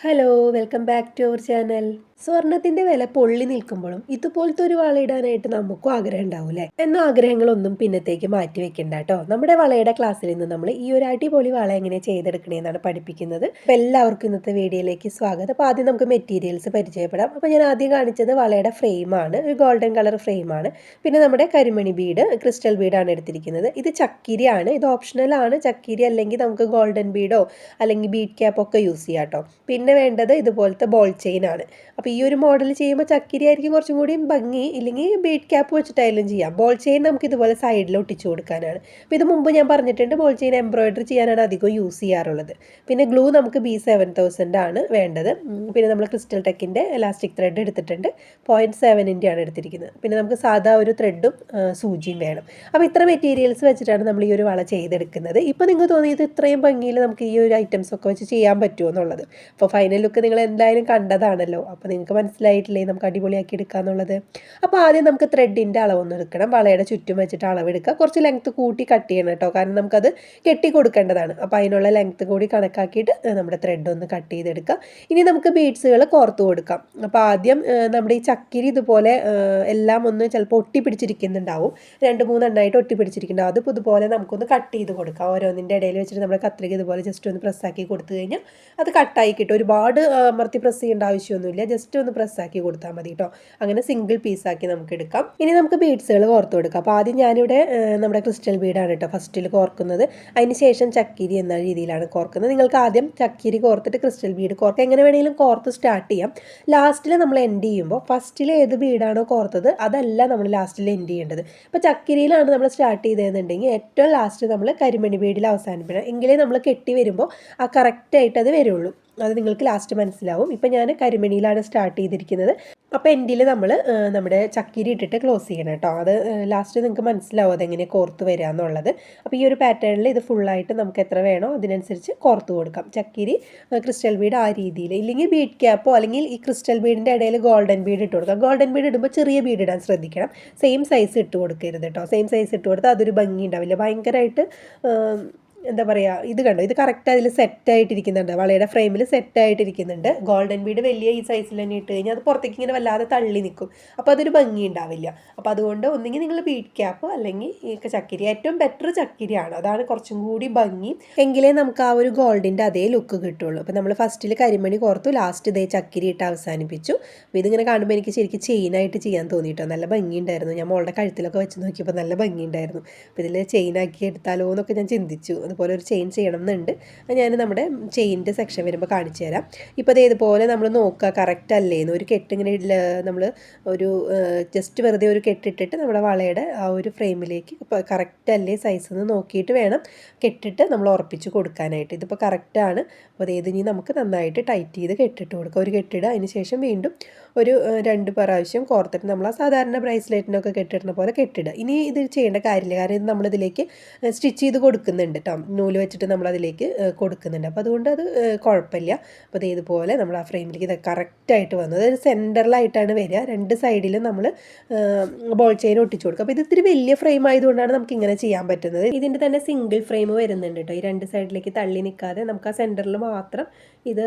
Hello welcome back to our channel സ്വർണത്തിന്റെ വില പൊള്ളി നിൽക്കുമ്പോഴും ഇതുപോലത്തെ ഒരു വള ഇടാനായിട്ട് നമുക്കും ആഗ്രഹം ഉണ്ടാവൂലെ എന്ന ആഗ്രഹങ്ങളൊന്നും പിന്നത്തേക്ക് മാറ്റി വെക്കണ്ട കേട്ടോ. നമ്മുടെ വളയുടെ ക്ലാസ്സിൽ നിന്ന് നമ്മൾ ഈ ഒരു അടിപൊളി വള എങ്ങനെ ചെയ്തെടുക്കണേന്നാണ് പഠിപ്പിക്കുന്നത്. അപ്പോൾ എല്ലാവർക്കും ഇന്നത്തെ വീഡിയോയിലേക്ക് സ്വാഗതം. അപ്പോൾ ആദ്യം നമുക്ക് മെറ്റീരിയൽസ് പരിചയപ്പെടാം. അപ്പോൾ ഞാൻ ആദ്യം കാണിച്ചത് വളയുടെ ഫ്രെയിമാണ് ഒരു ഗോൾഡൻ കളർ ഫ്രെയിമാണ് പിന്നെ നമ്മുടെ കരിമണി ബീഡ് ക്രിസ്റ്റൽ ബീഡാണ് എടുത്തിരിക്കുന്നത്. ഇത് ചക്കിരിയാണ്. ഇത് ഓപ്ഷണലാണ് ചക്കിരി അല്ലെങ്കിൽ നമുക്ക് ഗോൾഡൻ ബീഡോ അല്ലെങ്കിൽ ബീഡ് ക്യാപ്പ് ഒക്കെ യൂസ് ചെയ്യാം കേട്ടോ. പിന്നെ വേണ്ടത് ഇതുപോലത്തെ ബോൾ ചെയിൻ ആണ്. ഈ ഒരു മോഡൽ ചെയ്യുമ്പോൾ ചക്കിരി ആയിരിക്കും കുറച്ചും കൂടി ഭംഗി. ഇല്ലെങ്കിൽ ബീഡ് ക്യാപ്പ് വെച്ചിട്ടായാലും ചെയ്യാം. ബോൾ ചെയിൻ നമുക്ക് ഇതുപോലെ സൈഡിൽ ഒട്ടിച്ചു കൊടുക്കാനാണ്. അപ്പോൾ ഇത് മുമ്പ് ഞാൻ പറഞ്ഞിട്ടുണ്ട് ബോൾ ചെയിൻ എംബ്രോയിഡറി ചെയ്യാനാണ് അധികം യൂസ് ചെയ്യാറുള്ളത്. പിന്നെ ഗ്ലൂ നമുക്ക് ബി സെവൻ തൗസൻഡ് ആണ് വേണ്ടത്. പിന്നെ നമ്മൾ ക്രിസ്റ്റൽ ടെക്കിന്റെ ഇലാസ്റ്റിക് ത്രെഡ് എടുത്തിട്ടുണ്ട്. പോയിന്റ് സെവനിന്റെ ആണ് എടുത്തിരിക്കുന്നത്. പിന്നെ നമുക്ക് സാധാ ഒരു ത്രെഡും സൂചിയും വേണം. അപ്പോൾ ഇത്ര മെറ്റീരിയൽസ് വെച്ചിട്ടാണ് നമ്മൾ ഈ ഒരു വള ചെയ്തെടുക്കുന്നത്. ഇപ്പോൾ നിങ്ങൾക്ക് തോന്നിയത് ഇത്രയും ഭംഗിയിൽ നമുക്ക് ഈ ഒരു ഐറ്റംസ് ഒക്കെ വെച്ച് ചെയ്യാൻ പറ്റുമോ എന്നുള്ളത്. അപ്പോൾ ഫൈനൽ ലുക്ക് നിങ്ങൾ എന്തായാലും കണ്ടതാണല്ലോ. അപ്പോൾ നിങ്ങൾക്ക് മനസ്സിലായിട്ടില്ലേ നമുക്ക് അടിപൊളിയാക്കി എടുക്കാന്നുള്ളത് അപ്പോൾ ആദ്യം നമുക്ക് ത്രെഡിന്റെ അളവൊന്നും എടുക്കണം. വളയുടെ ചുറ്റും വെച്ചിട്ട് അളവെടുക്കുക കുറച്ച് ലെങ്ത്ത് കൂട്ടി കട്ട് ചെയ്യണം കേട്ടോ. കാരണം നമുക്കത് കെട്ടി കൊടുക്കേണ്ടതാണ്. അപ്പോൾ അതിനുള്ള ലെങ്ത്ത് കൂടി കണക്കാക്കിയിട്ട് നമ്മുടെ ത്രെഡ് ഒന്ന് കട്ട് ചെയ്തെടുക്കുക ഇനി നമുക്ക് ബീഡ്സുകൾ കോർത്ത് കൊടുക്കാം. അപ്പോൾ ആദ്യം നമ്മുടെ ഈ ചക്കിരി ഇതുപോലെ എല്ലാം ഒന്ന് ചിലപ്പോൾ ഒട്ടി പിടിച്ചിരിക്കുന്നുണ്ടാവും രണ്ട് മൂന്നെണ്ണമായിട്ട് ഒട്ടി പിടിച്ചിരിക്കുന്നുണ്ടാവും അതിപ്പോൾ ഇതുപോലെ നമുക്കൊന്ന് കട്ട് ചെയ്ത് കൊടുക്കാം. ഓരോന്നിന്റെ ഇടയിൽ വെച്ചിട്ട് നമ്മുടെ കത്രിക ഇതുപോലെ ജസ്റ്റ് ഒന്ന് പ്രസ്സാക്കി കൊടുത്തു കഴിഞ്ഞാൽ അത് കട്ടായി കിട്ടും. ഒരുപാട് അമർത്തി പ്രസ് ചെയ്യേണ്ട ആവശ്യമൊന്നുമില്ല. ജസ്റ്റ് ഒന്ന് പ്രസ്സാക്കി കൊടുത്താൽ മതി കേട്ടോ അങ്ങനെ സിംഗിൾ പീസാക്കി നമുക്ക് എടുക്കാം. ഇനി നമുക്ക് ബീഡ്സുകൾ കോർത്ത് കൊടുക്കാം. അപ്പോൾ ആദ്യം ഞാനിവിടെ നമ്മുടെ ക്രിസ്റ്റൽ ബീഡാണ് കേട്ടോ ഫസ്റ്റിൽ കോർക്കുന്നത്. അതിന് ശേഷം ചക്കിരി എന്ന രീതിയിലാണ് കോർക്കുന്നത്. നിങ്ങൾക്ക് ആദ്യം ചക്കിരി കോർത്തിട്ട് ക്രിസ്റ്റൽ ബീഡ് കോർക്കുക എങ്ങനെ വേണമെങ്കിലും കോർത്ത് സ്റ്റാർട്ട് ചെയ്യാം. ലാസ്റ്റിൽ നമ്മൾ എൻഡ് ചെയ്യുമ്പോൾ ഫസ്റ്റിൽ ഏത് ബീഡാണോ കോർത്തത് അതല്ല നമ്മൾ ലാസ്റ്റിൽ എൻഡ് ചെയ്യേണ്ടത്. അപ്പോൾ ചക്കിരിയിലാണ് നമ്മൾ സ്റ്റാർട്ട് ചെയ്തതെന്നുണ്ടെങ്കിൽ ഏറ്റവും ലാസ്റ്റ് നമ്മൾ കരിമണി ബീഡിൽ അവസാനിപ്പിക്കണം. എങ്കിലേ നമ്മൾ കെട്ടി വരുമ്പോൾ ആ കറക്റ്റായിട്ട് അത് വരുള്ളൂ. അത് നിങ്ങൾക്ക് ലാസ്റ്റ് മനസ്സിലാവും. ഇപ്പം ഞാൻ കരിമണിയിലാണ് സ്റ്റാർട്ട് ചെയ്തിരിക്കുന്നത്. അപ്പോൾ എൻഡിൽ നമ്മൾ നമ്മുടെ ചക്കിരി ഇട്ടിട്ട് ക്ലോസ് ചെയ്യണം കേട്ടോ. അത് ലാസ്റ്റ് നിങ്ങൾക്ക് മനസ്സിലാവും അതെങ്ങനെ കോർത്ത് വരിക എന്നുള്ളത്. അപ്പോൾ ഈ ഒരു പാറ്റേണിൽ ഇത് ഫുള്ളായിട്ട് നമുക്ക് എത്ര വേണോ അതിനനുസരിച്ച് കോർത്ത് കൊടുക്കാം. ചക്കിരി ക്രിസ്റ്റൽ ബീഡ് ആ രീതിയിൽ ഇല്ലെങ്കിൽ ബീഡ് ക്യാപ്പോ അല്ലെങ്കിൽ ഈ ക്രിസ്റ്റൽ ബീഡിന്റെ ഇടയിൽ ഗോൾഡൻ ബീഡ് ഇട്ട് കൊടുക്കാം. ഗോൾഡൻ ബീഡ് ഇടുമ്പോൾ ചെറിയ ബീഡ് ഇടാൻ ശ്രദ്ധിക്കണം. സെയിം സൈസ് ഇട്ട് കൊടുക്കരുത് കേട്ടോ. സെയിം സൈസ് ഇട്ട് കൊടുത്താൽ അതൊരു ഭംഗി ഉണ്ടാവില്ല. ഭയങ്കരമായിട്ട് എന്താ പറയുക ഇത് കണ്ടോ? ഇത് കറക്റ്റ് അതിൽ സെറ്റ് ആയിട്ടിരിക്കുന്നുണ്ട്. വളയുടെ ഫ്രെയിമിൽ സെറ്റ് ആയിട്ടിരിക്കുന്നുണ്ട്. ഗോൾഡൻ ബീഡ് വലിയ ഈ സൈസിൽ തന്നെ ഇട്ട് കഴിഞ്ഞാൽ അത് പുറത്തേക്ക് ഇങ്ങനെ വല്ലാതെ തള്ളി നിൽക്കും അപ്പോൾ അതൊരു ഭംഗി ഉണ്ടാവില്ല. അപ്പോൾ അതുകൊണ്ട് ഒന്നെങ്കിൽ നിങ്ങൾ ബീഡ് ക്യാപ്പ് അല്ലെങ്കിൽ ഈ ചക്കിരി ഏറ്റവും ബെറ്റർ ചക്കിരിയാണ്. അതാണ് കുറച്ചും കൂടി ഭംഗി. എങ്കിലേ നമുക്ക് ആ ഒരു ഗോൾഡിന്റെ അതേ ലുക്ക് കിട്ടുള്ളൂ. അപ്പോൾ നമ്മൾ ഫസ്റ്റിൽ കരിമണി കോർത്തു ലാസ്റ്റ് ഇതേ ചക്കിരി ഇട്ട് അവസാനിപ്പിച്ചു. അപ്പോൾ ഇതിങ്ങനെ കാണുമ്പോൾ എനിക്ക് ശരിക്കും ചെയിനായിട്ട് ചെയ്യാൻ തോന്നിയിട്ടോ നല്ല ഭംഗിയുണ്ടായിരുന്നു ഞാൻ മോളുടെ കഴുത്തിലൊക്കെ വെച്ച് നോക്കിയപ്പോൾ നല്ല ഭംഗിയുണ്ടായിരുന്നു അപ്പോൾ ഇതിൽ ചെയിനാക്കി എടുത്താലോ എന്നൊക്കെ ഞാൻ ചിന്തിച്ചു. അതുപോലെ ഒരു ചെയിൻ ചെയ്യണം എന്നുണ്ട് ഞാൻ നമ്മുടെ ചെയിന്റെ സെക്ഷൻ വരുമ്പോൾ കാണിച്ചു തരാം. ഇപ്പോൾ അത് ഇതുപോലെ നമ്മൾ നോക്കുക കറക്റ്റ് അല്ലേന്ന് ഒരു കെട്ടിങ്ങനെ നമ്മൾ ഒരു ജസ്റ്റ് വെറുതെ ഒരു കെട്ടിട്ടിട്ട് നമ്മുടെ വളയുടെ ആ ഒരു ഫ്രെയിമിലേക്ക് കറക്റ്റ് അല്ലേ സൈസ് എന്ന് നോക്കിയിട്ട് വേണം കെട്ടിട്ട് നമ്മൾ ഉറപ്പിച്ച് കൊടുക്കാനായിട്ട്. ഇതിപ്പോൾ കറക്റ്റാണ് അപ്പോൾ അതേത് ഇനി നമുക്ക് നന്നായിട്ട് ടൈറ്റ് ചെയ്ത് കെട്ടിട്ട് കൊടുക്കുക ഒരു കെട്ടിടുക അതിന് ശേഷം വീണ്ടും ഒരു രണ്ട് പ്രാവശ്യം കോർത്തിട്ട് നമ്മൾ ആ സാധാരണ ബ്രേസ്ലെറ്റിനൊക്കെ കെട്ടിടുന്ന പോലെ കെട്ടിടുക. ഇനി ഇത് ചെയ്യേണ്ട കാര്യമില്ല. കാരണം ഇത് നമ്മളിതിലേക്ക് സ്റ്റിച്ച് ചെയ്ത് കൊടുക്കുന്നുണ്ട് കേട്ടോ നൂൽ വെച്ചിട്ട് നമ്മൾ അതിലേക്ക് കൊടുക്കുന്നുണ്ട്. അപ്പോൾ അതുകൊണ്ട് അത് കുഴപ്പമില്ല. അപ്പോൾ ഇതുപോലെ നമ്മൾ ആ ഫ്രെയിമിലേക്ക് ഇത് കറക്റ്റായിട്ട് വന്നത് അതായത് സെന്ററിലായിട്ടാണ് വരിക. രണ്ട് സൈഡിലും നമ്മൾ ബോൾ ചെയിൻ ഒട്ടിച്ചു കൊടുക്കുക. അപ്പോൾ ഇത് ഇത്തിരി വലിയ ഫ്രെയിം ആയതുകൊണ്ടാണ് നമുക്ക് ഇങ്ങനെ ചെയ്യാൻ പറ്റുന്നത്. ഇതിന്റെ തന്നെ സിംഗിൾ ഫ്രെയിം വരുന്നുണ്ട് കേട്ടോ. ഈ രണ്ട് സൈഡിലേക്ക് തള്ളി നിൽക്കാതെ നമുക്ക് ആ സെന്ററിൽ മാത്രം ഇത്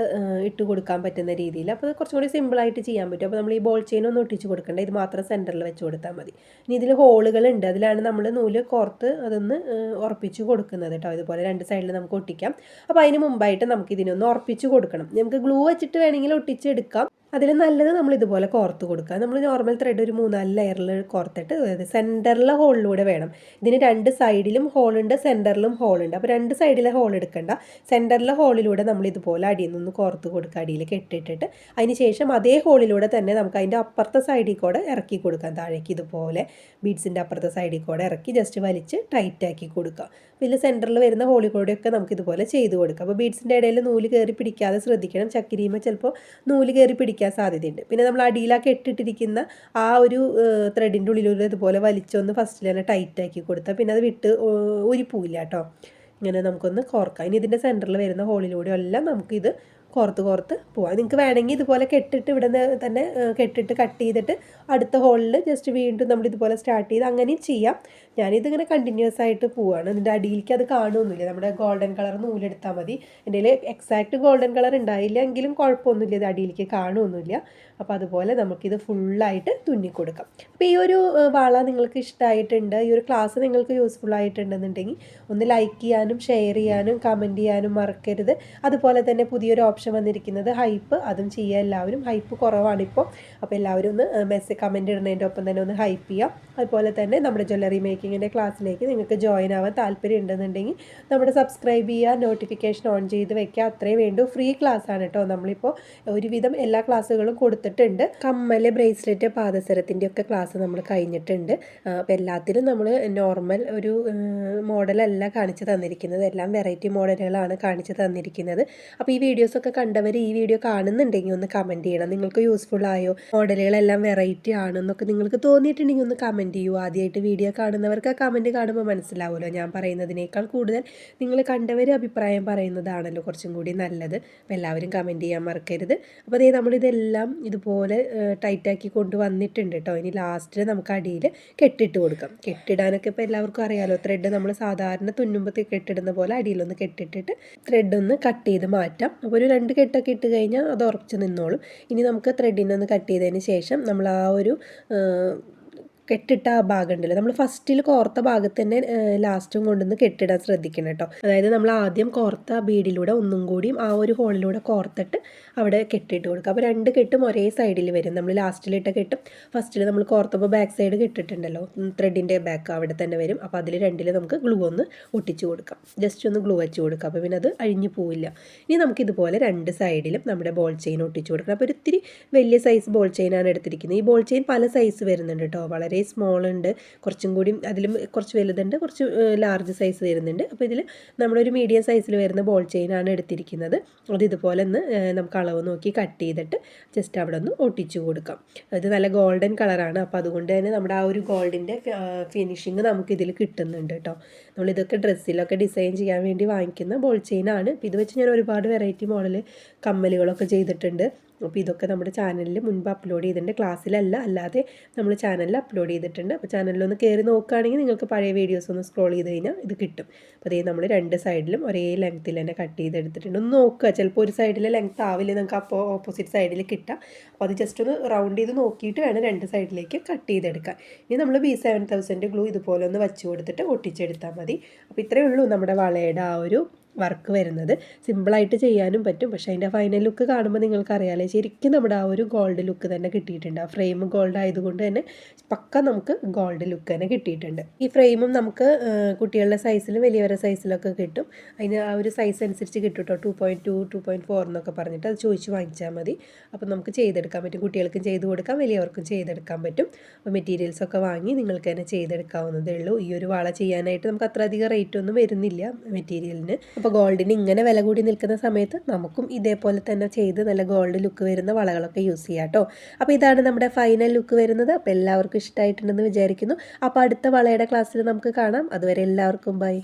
ഇട്ട് കൊടുക്കാൻ പറ്റുന്ന രീതിയിൽ. അപ്പോൾ കുറച്ചും കൂടി സിമ്പിളായിട്ട് ചെയ്യാൻ പറ്റും. അപ്പോൾ നമ്മൾ ഈ ബോൾ ചെയിൻ ഒന്നും ഒട്ടിച്ച് കൊടുക്കണ്ട. ഇത് മാത്രം സെന്ററിൽ വെച്ച് കൊടുത്താൽ മതി. ഇനി ഇതിൽ ഹോളുകളുണ്ട് അതിലാണ് നമ്മൾ നൂൽ കോർത്ത് അതൊന്ന് ഉറപ്പിച്ച് കൊടുക്കുന്നത് കേട്ടോ. ഇതുപോലെ രണ്ട് സൈഡിൽ നമുക്ക് ഒട്ടിക്കാം. അപ്പോൾ അതിന് മുമ്പായിട്ട് നമുക്ക് ഇതിനൊന്ന് ഉറപ്പിച്ച് കൊടുക്കണം. നമുക്ക് ഗ്ലൂ വെച്ചിട്ട് വേണമെങ്കിൽ ഒട്ടിച്ചെടുക്കാം. അതിൽ നല്ലത് നമ്മൾ ഇതുപോലെ കോർത്ത് കൊടുക്കുക. നമ്മൾ നോർമൽ ത്രെഡ് ഒരു മൂന്നാൽ ലെയറിൽ കോർത്തിട്ട് സെന്ററിലെ ഹോളിലൂടെ വേണം. ഇതിന് രണ്ട് സൈഡിലും ഹോളുണ്ട് സെന്ററിലും ഹോളുണ്ട് അപ്പോൾ രണ്ട് സൈഡിലെ ഹോൾ എടുക്കണ്ട. സെന്ററിലെ ഹോളിലൂടെ നമ്മൾ ഇതുപോലെ അടിയിൽ നിന്ന് കോർത്ത് കൊടുക്കുക. അടിയിൽ കെട്ടിട്ടിട്ട്. അതിന് ശേഷം അതേ ഹോളിലൂടെ തന്നെ നമുക്ക് അതിന്റെ അപ്പുറത്തെ സൈഡിൽ കൂടെ ഇറക്കി കൊടുക്കാം. താഴേക്ക് ഇതുപോലെ ബീഡ്സിന്റെ അപ്പുറത്തെ സൈഡിൽ കൂടെ ഇറക്കി ജസ്റ്റ് വലിച്ച് ടൈറ്റാക്കി കൊടുക്കുക. ഇതിൽ സെന്ററിൽ വരുന്ന ഹോളി കൂടെയൊക്കെ നമുക്ക് ഇതുപോലെ ചെയ്ത് കൊടുക്കാം. അപ്പോൾ ബീഡ്സിന്റെ ഇടയിൽ നൂൽ കയറി പിടിക്കാതെ ശ്രദ്ധിക്കണം. ചക്കിരിയുമ്പോൾ ചിലപ്പോൾ നൂൽ കയറി പിടിക്കാൻ സാധ്യതയുണ്ട്. പിന്നെ നമ്മൾ അടിയിലാക്കി ഇട്ടിട്ടിരിക്കുന്ന ആ ഒരു ത്രെഡിന്റെ ഉള്ളിലൂടെ ഇതുപോലെ വലിച്ചൊന്ന് ഫസ്റ്റിൽ തന്നെ ടൈറ്റാക്കി കൊടുത്താൽ പിന്നെ അത് വിട്ട് ഊരിപ്പോവില്ല കേട്ടോ ഇങ്ങനെ നമുക്കൊന്ന് കോർക്കാം. ഇനി ഇതിന്റെ സെന്ററിൽ വരുന്ന ഹോളിലൂടെ എല്ലാം നമുക്കിത് കോർത്ത് കോർത്ത് പോവാം. നിങ്ങൾക്ക് വേണമെങ്കിൽ ഇതുപോലെ കെട്ടിട്ട് ഇവിടെ തന്നെ കെട്ടിട്ട് കട്ട് ചെയ്തിട്ട് അടുത്ത ഹോളിൽ ജസ്റ്റ് വീണ്ടും നമ്മൾ ഇതുപോലെ സ്റ്റാർട്ട് ചെയ്ത് അങ്ങനെയും ചെയ്യാം. ഞാനിതിങ്ങനെ കണ്ടിന്യൂസ് ആയിട്ട് പോവാണ്. ഇതിന്റെ അടിയിലേക്ക് അത് കാണുമൊന്നുമില്ല നമ്മുടെ ഗോൾഡൻ കളർ നൂലെടുത്താൽ മതി. എന്റെ എക്സാക്റ്റ് ഗോൾഡൻ കളർ ഉണ്ടായില്ല എങ്കിലും കുഴപ്പമൊന്നുമില്ല. ഇത് അടിയിലേക്ക് കാണുമൊന്നുമില്ല അപ്പോൾ അതുപോലെ നമുക്കിത് ഫുള്ളായിട്ട് തുന്നി കൊടുക്കാം അപ്പോൾ ഈ ഒരു വള നിങ്ങൾക്ക് ഇഷ്ടമായിട്ടുണ്ട് ഈ ഒരു ക്ലാസ് നിങ്ങൾക്ക് യൂസ്ഫുൾ ആയിട്ടുണ്ടെന്നുണ്ടെങ്കിൽ ഒന്ന് ലൈക്ക് ചെയ്യാനും ഷെയർ ചെയ്യാനും കമന്റ് ചെയ്യാനും മറക്കരുത്. അതുപോലെ തന്നെ പുതിയൊരു ഓപ്ഷൻ വന്നിരിക്കുന്നത് ഹൈപ്പ്. അതും ചെയ്യുക എല്ലാവരും. ഹൈപ്പ് കുറവാണ് ഇപ്പോൾ അപ്പോൾ എല്ലാവരും ഒന്ന് മെസ്സേജ് കമന്റ് ഇടുന്നതിന്റെ ഒപ്പം തന്നെ ഒന്ന് ഹൈപ്പ് ചെയ്യാം. അതുപോലെ തന്നെ നമ്മുടെ ജ്വല്ലറി മേക്കിങ്ങിന്റെ ക്ലാസ്സിലേക്ക് നിങ്ങൾക്ക് ജോയിൻ ആവാൻ താല്പര്യം ഉണ്ടെന്നുണ്ടെങ്കിൽ നമ്മുടെ സബ്സ്ക്രൈബ് ചെയ്യുക നോട്ടിഫിക്കേഷൻ ഓൺ ചെയ്ത് വെക്കുക. അത്രേ വേണ്ടൂ. ഫ്രീ ക്ലാസ് ആണ് കേട്ടോ. നമ്മളിപ്പോൾ ഒരുവിധം എല്ലാ ക്ലാസ്സുകളും കൊടുത്തിട്ടുണ്ട്. കമ്മൽ ബ്രേസ്ലെറ്റ് പാദസരത്തിന്റെ ഒക്കെ ക്ലാസ് നമ്മൾ കഴിഞ്ഞിട്ടുണ്ട്. അപ്പോൾ എല്ലാത്തിലും നമ്മൾ നോർമൽ ഒരു മോഡലല്ല കാണിച്ചു തന്നിരിക്കുന്നത്. എല്ലാം വെറൈറ്റി മോഡലുകളാണ് കാണിച്ചു തന്നിരിക്കുന്നത്. അപ്പോൾ ഈ വീഡിയോസൊക്കെ കണ്ടവർ ഈ വീഡിയോ കാണുന്നുണ്ടെങ്കിൽ ഒന്ന് കമന്റ് ചെയ്യണം. നിങ്ങൾക്ക് യൂസ്ഫുൾ ആയോ? മോഡലുകളെല്ലാം വെറൈറ്റി ആണെന്നൊക്കെ നിങ്ങൾക്ക് തോന്നിയിട്ടുണ്ടെങ്കിൽ ഒന്ന് കമന്റ് ചെയ്യൂ. ആദ്യമായിട്ട് വീഡിയോ കാണുന്നവർക്ക് ആ കമന്റ് കാണുമ്പോൾ മനസ്സിലാവുമല്ലോ. ഞാൻ പറയുന്നതിനേക്കാൾ കൂടുതൽ നിങ്ങൾ കണ്ടവർ അഭിപ്രായം പറയുന്നതാണല്ലോ കുറച്ചും കൂടി നല്ലത്. അപ്പോൾ എല്ലാവരും കമന്റ് ചെയ്യാൻ മറക്കരുത്. അപ്പോൾ അതേ നമ്മളിതെല്ലാം ഇതുപോലെ ടൈറ്റാക്കി കൊണ്ടുവന്നിട്ടുണ്ട് കേട്ടോ. ഇനി ലാസ്റ്റിൽ നമുക്ക് അടിയിൽ കെട്ടിട്ട് കൊടുക്കാം. കെട്ടിടാനൊക്കെ ഇപ്പോൾ എല്ലാവർക്കും അറിയാമല്ലോ ത്രെഡ് നമ്മൾ സാധാരണ തുന്നുമ്പത്തിൽ കെട്ടിടുന്ന പോലെ അടിയിലൊന്ന് കെട്ടിട്ടിട്ട് ത്രെഡ് ഒന്ന് കട്ട് ചെയ്ത് മാറ്റാം. അപ്പോൾ ഒരു രണ്ട് കെട്ടൊക്കെ ഇട്ട് കഴിഞ്ഞാൽ അത് ഉറച്ച് നിന്നോളും. ഇനി നമുക്ക് ത്രെഡിനൊന്ന് കട്ട് ചെയ്തതിന് ശേഷം നമ്മൾ ആ ഒരു കെട്ടിട്ട ആ ഭാഗം ഉണ്ടല്ലോ. നമ്മൾ ഫസ്റ്റിൽ കോർത്ത ഭാഗത്ത് തന്നെ ലാസ്റ്റും കൊണ്ടുവന്ന് കെട്ടിടാൻ ശ്രദ്ധിക്കണം കേട്ടോ. അതായത് നമ്മൾ ആദ്യം കോർത്ത ബീഡിലൂടെ ഒന്നും കൂടിയും ആ ഒരു ഹോളിലൂടെ കോർത്തിട്ട് അവിടെ കെട്ടിട്ട് കൊടുക്കുക. അപ്പോൾ രണ്ട് കെട്ടും ഒരേ സൈഡിൽ വരും. നമ്മൾ ലാസ്റ്റിലിട്ട കെട്ടും ഫസ്റ്റിൽ നമ്മൾ കോർത്തപ്പോൾ ബാക്ക് സൈഡ് കെട്ടിട്ടുണ്ടല്ലോ. ത്രെഡിന്റെ ബാക്ക് അവിടെ തന്നെ വരും. അപ്പോൾ അതിൽ രണ്ടിൽ നമുക്ക് ഗ്ലൂ ഒന്ന് ഒട്ടിച്ച് കൊടുക്കാം. ജസ്റ്റ് ഒന്ന് ഗ്ലൂ വെച്ച് കൊടുക്കുക അപ്പോൾ പിന്നെ അത് അഴിഞ്ഞു പോവില്ല. ഇനി നമുക്ക് ഇതുപോലെ രണ്ട് സൈഡിലും നമ്മുടെ ബോൾ ചെയിൻ ഒട്ടിച്ച് കൊടുക്കണം. അപ്പോൾ ഒരു ഇത്തിരി വലിയ സൈസ് ബോൾ ചെയിനാണ് എടുത്തിരിക്കുന്നത്. ഈ ബോൾ ചെയിൻ പല സൈസ് വരുന്നുണ്ട് കേട്ടോ. വളരെ സ്മോൾ ഉണ്ട്. കുറച്ചും കൂടി അതിലും കുറച്ച് വലുതുണ്ട് കുറച്ച് ലാർജ് സൈസ് വരുന്നുണ്ട്. അപ്പോൾ ഇതിൽ നമ്മളൊരു മീഡിയം സൈസിൽ വരുന്ന ബോൾ ചെയിനാണ് എടുത്തിരിക്കുന്നത്. അത് ഇതുപോലെ ഒന്ന് നമുക്ക് അളവ് നോക്കി കട്ട് ചെയ്തിട്ട് ജസ്റ്റ് അവിടെ ഒന്ന് ഒട്ടിച്ചു കൊടുക്കാം. ഇത് നല്ല ഗോൾഡൻ കളറാണ് അപ്പോൾ അതുകൊണ്ട് തന്നെ നമ്മുടെ ആ ഒരു ഗോൾഡിന്റെ ഫിനിഷിങ് നമുക്ക് ഇതിൽ കിട്ടുന്നുണ്ട് കേട്ടോ നമ്മളിതൊക്കെ ഡ്രസ്സിലൊക്കെ ഡിസൈൻ ചെയ്യാൻ വേണ്ടി വാങ്ങിക്കുന്ന ബോൾ ചെയിനാണ് ഇത് വെച്ച് ഞാൻ ഒരുപാട് വെറൈറ്റി മോഡൽ കമ്മലുകളൊക്കെ ചെയ്തിട്ടുണ്ട്. അപ്പോൾ ഇതൊക്കെ നമ്മുടെ ചാനലിൽ മുൻപ് അപ്ലോഡ് ചെയ്തിട്ടുണ്ട്. ക്ലാസ്സിലല്ല അല്ലാതെ നമ്മൾ ചാനലിൽ അപ്ലോഡ് ചെയ്തിട്ടുണ്ട്. അപ്പോൾ ചാനലിലൊന്ന് കയറി നോക്കുകയാണെങ്കിൽ നിങ്ങൾക്ക് പഴയ വീഡിയോസ് ഒന്ന് സ്ക്രോൾ ചെയ്ത് കഴിഞ്ഞാൽ ഇത് കിട്ടും. അപ്പോൾ അതേ നമ്മൾ രണ്ട് സൈഡിലും ഒരേ ലെങ്ത്തിൽ തന്നെ കട്ട് ചെയ്ത് എടുത്തിട്ടുണ്ട് ഒന്ന് നോക്കുക ചിലപ്പോൾ ഒരു സൈഡിൽ ലെങ്ത് ആവില്ല നമുക്ക് അപ്പോൾ ഓപ്പോസിറ്റ് സൈഡിൽ കിട്ടാം. അപ്പോൾ അത് ജസ്റ്റ് ഒന്ന് റൗണ്ട് ചെയ്ത് നോക്കിയിട്ട് വേണം രണ്ട് സൈഡിലേക്ക് കട്ട് ചെയ്തെടുക്കാൻ. ഇനി നമ്മൾ ബി സെവൻ തൗസൻഡ് ഗ്ലൂ ഇതുപോലെ ഒന്ന് വെച്ച് കൊടുത്തിട്ട് ഒട്ടിച്ചെടുത്താൽ മതി. അപ്പോൾ ഇത്രയേ ഉള്ളൂ നമ്മുടെ വളയുടെ ആ ഒരു വർക്ക് വരുന്നത്. സിമ്പിളായിട്ട് ചെയ്യാനും പറ്റും. പക്ഷേ അതിന്റെ ഫൈനൽ ലുക്ക് കാണുമ്പോൾ നിങ്ങൾക്ക് അറിയാലേ ശരിക്കും നമ്മുടെ ആ ഒരു ഗോൾഡ് ലുക്ക് തന്നെ കിട്ടിയിട്ടുണ്ട്. ആ ഫ്രെയിം ഗോൾഡ് ആയതുകൊണ്ട് തന്നെ പക്ക നമുക്ക് ഗോൾഡ് ലുക്ക് തന്നെ കിട്ടിയിട്ടുണ്ട്. ഈ ഫ്രെയിമും നമുക്ക് കുട്ടികളുടെ സൈസിലും വലിയവരുടെ സൈസിലൊക്കെ കിട്ടും. അതിന് ആ ഒരു സൈസ് അനുസരിച്ച് കിട്ടും കേട്ടോ two point two two point four എന്നൊക്കെ പറഞ്ഞിട്ട് അത് ചോദിച്ച് വാങ്ങിച്ചാൽ മതി. അപ്പോൾ നമുക്ക് ചെയ്തെടുക്കാൻ പറ്റും. കുട്ടികൾക്കും ചെയ്ത് കൊടുക്കാം വലിയവർക്കും ചെയ്തെടുക്കാൻ പറ്റും. അപ്പോൾ മെറ്റീരിയൽസൊക്കെ വാങ്ങി നിങ്ങൾക്ക് തന്നെ ചെയ്തെടുക്കാവുന്നതേ ഉള്ളൂ. ഈ ഒരു വള ചെയ്യാനായിട്ട് നമുക്ക് അത്ര അധികം റേറ്റ് ഒന്നും വരുന്നില്ല മെറ്റീരിയലിന് അപ്പോൾ ഗോൾഡിന് ഇങ്ങനെ വില കൂടി നിൽക്കുന്ന സമയത്ത് നമുക്കും ഇതേപോലെ തന്നെ ചെയ്ത് നല്ല ഗോൾഡ് ലുക്ക് വരുന്ന വളകളൊക്കെ യൂസ് ചെയ്യാം കേട്ടോ. അപ്പോൾ ഇതാണ് നമ്മുടെ ഫൈനൽ ലുക്ക് വരുന്നത്. അപ്പോൾ എല്ലാവർക്കും ഇഷ്ടമായിട്ടുണ്ടെന്ന് വിചാരിക്കുന്നു. അപ്പോൾ അടുത്ത വളയുടെ ക്ലാസ്സിൽ നമുക്ക് കാണാം. അതുവരെ എല്ലാവർക്കും ബൈ